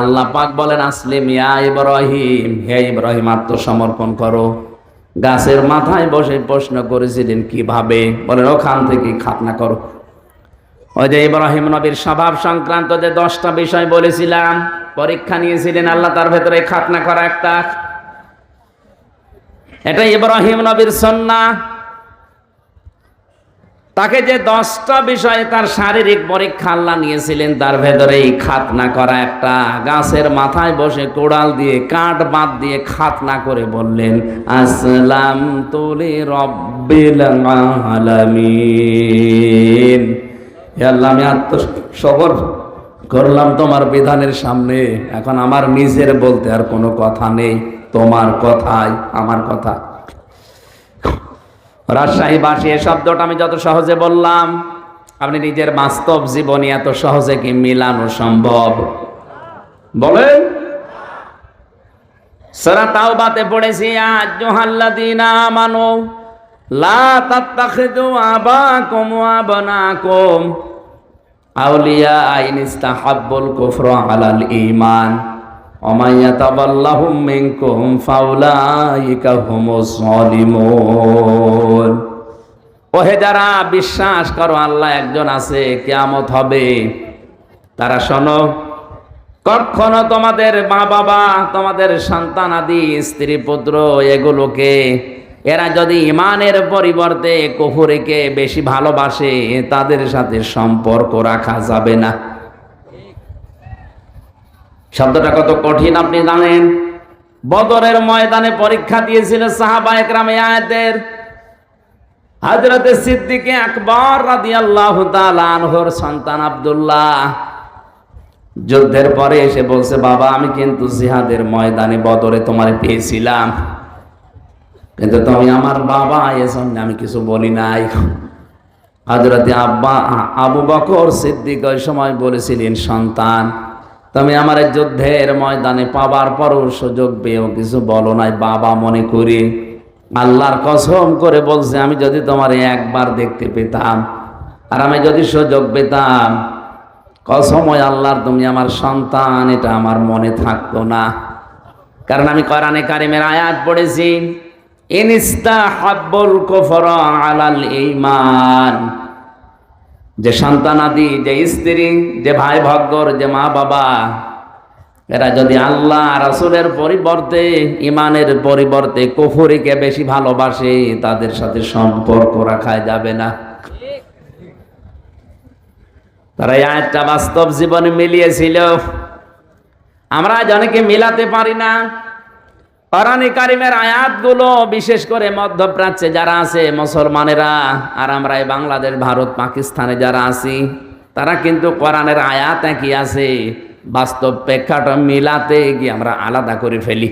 আল্লাহ পাক বলেন, আসলিম ইয়া ইব্রাহিম। হে ইব্রাহিম, আত্মসমর্পণ করো। গাছের মাথায় বসে প্রশ্ন করেছিলেন, কীভাবে? বলেন, ওখান থেকে খাতনা করো। ওই যে ইব্রাহিম নবীর স্বভাব সংক্রান্ত যে দশটা বিষয় বলেছিলাম, পরীক্ষা নিয়েছিলেন, আল্লাহ তার ভেতরে খাতনা করা একটা। এটা ইব্রাহিম নবীর সন্না। তাকে যে দশটা বিষয়ে তার শারীরিক পরীক্ষা আল্লাহ নিয়েছিলেন, তার ভেতরে এই খাতনা করা একটা। গাছের মাথায় বসে কোড়াল দিয়ে, কাঠ বাদ দিয়ে খাতনা করে বললেন, আসলাম তুলি রব্বিল আলামিন। আল্লাহ, আমি আত্মসবর করলাম তোমার বিধানের সামনে। এখন আমার নিজের বলতে আর কোনো কথা নেই, তোমার কথাই আমার কথা। রাজশাহী বাসী এ শব্দটা আমি যত সহজে বললাম, আপনি নিজের বাস্তব জীবনে এত সহজে কি মিলানো সম্ভব? বলেন। সারা তাওবাতে পড়েছি আজ জোহাল্লাদিনা মানো লা তাত্তাখিদু আবাকুম ওয়া আবনাকুম। আউলিয়া আইন ইস্তাহাব্বুল কুফরা আলাল ঈমান। ওহে যারা বিশ্বাস করো আল্লাহ একজন আছে, কেয়ামত হবে। তারা শোনো, কখনো তোমাদের মা বাবা তোমাদের সন্তান আদি, স্ত্রী পুত্র এগুলোকে, এরা যদি ইমানের পরিবর্তে কুফুরিকে বেশি ভালোবাসে, তাদের সাথে সম্পর্ক রাখা যাবে না। শব্দটা কত কঠিন আপনি জানেন? বদরের ময়দানে পরীক্ষা দিয়েছিল সাহাবা একরামে আয়াতের। হাজরতে সিদ্দিকে আকবর রাদিয়াল্লাহু তাআলা আনহর সন্তান আব্দুল্লাহ যুদ্ধের পরে এসে বলছে, বাবা, আমি কিন্তু জিহাদের ময়দানে বদরে তোমারে পেয়েছিলাম। কিন্তু তুমি আমার বাবা, এজন্য আমি কিছু বলি নাই। হাজরতে আব্বা আবু বকর সিদ্দিক ওই সময় বলেছিলেন, সন্তান তুমি আমার যুদ্ধের ময়দানে পাবার পরও সুযোগ পেয়েও কিছু বলো নাই, বাবা মনে করি। আল্লাহর কসম করে বলছে, আমি যদি তোমার একবার দেখতে পেতাম, আর আমি যদি সুযোগ পেতাম, কসময় আল্লাহর তুমি আমার সন্তান, এটা আমার মনে থাকতো না। কারণ আমি কোরআনে কারিমের আয়াত পড়েছি ইনিস্তা হাব্বুল কুফরা আলাল ঈমান। যে সন্তানাদি যে স্ত্রী, যে ভাই ভগ্গর, যে মা বাবা, এরা যদি আল্লাহ রাসূলের পরিবর্তে ইমানের পরিবর্তে কুফরিকে বেশি ভালোবাসে, তাদের সাথে সম্পর্ক রাখা যাবে না। তারা আয়াতটা বাস্তব জীবনে মিলিয়েছিল। আমরা অনেকে মিলাতে পারি না। কোরআনে কারিমের আয়াতগুলো, বিশেষ করে মধ্যপ্রাচ্যে যারা আছে, মুসলমানেরা, আর আমরা বাংলাদেশ, ভারত, পাকিস্তানে যারা আছি, তারা কিন্তু কোরআনের আয়াত একই আছে, বাস্তব প্রেক্ষাটা মিলাতে গিয়ে আমরা আলাদা করে ফেলি।